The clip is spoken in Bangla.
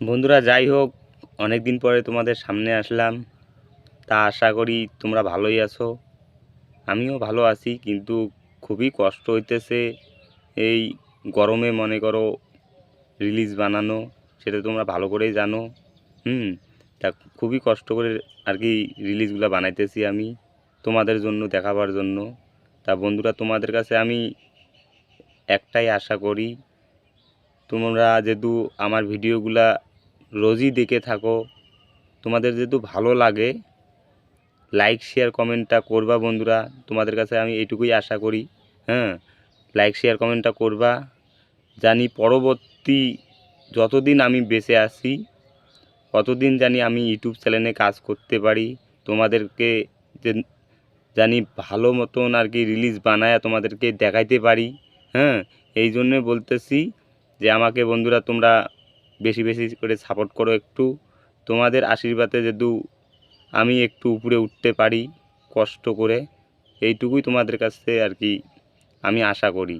বন্ধুরা, যাই হোক অনেক দিন পরে তোমাদের সামনে আসলাম। তা আশা করি তোমরা ভালোই আছো। আমিও ভালো আছি, কিন্তু খুবই কষ্ট হইতেছে এই গরমে, মনে করো, রিলিজ বানানো, সেটা তোমরা ভালো করেই জানো। হুম, তা খুবই কষ্ট করে আর কি রিলিজগুলো বানাইতেছি আমি তোমাদের জন্য, দেখাবার জন্য। তা বন্ধুরা, তোমাদের কাছে আমি একটাই আশা করি, তোমরা যেহেতু আমার ভিডিওগুলা রোজই দেখে থাকো। তোমাদের যেহেতু ভালো লাগে লাইক শেয়ার কমেন্টটা করবা বন্ধুরা। তোমাদের কাছে আমি এইটুকুই আশা করি হ্যাঁ? লাইক শেয়ার কমেন্টটা করবা। জানি পরবর্তী যতদিন আমি বেঁচে আছি, ততদিন জানি আমি ইউটিউব চ্যানেলে কাজ করতে পারি। তোমাদেরকে যে জানি ভালো মতন আর কি রিলিজ বানায় তোমাদেরকে দেখাইতে পারি হ্যাঁ? এই জন্যে বলতেছি যে আমাকে বন্ধুরা তোমরা বেশি বেশি করে সাপোর্ট করো একটু। তোমাদের আশীর্বাদে যেহেতু আমি একটু উপরে উঠতে পারি কষ্ট করে, এইটুকুই তোমাদের কাছে আর কি আমি আশা করি।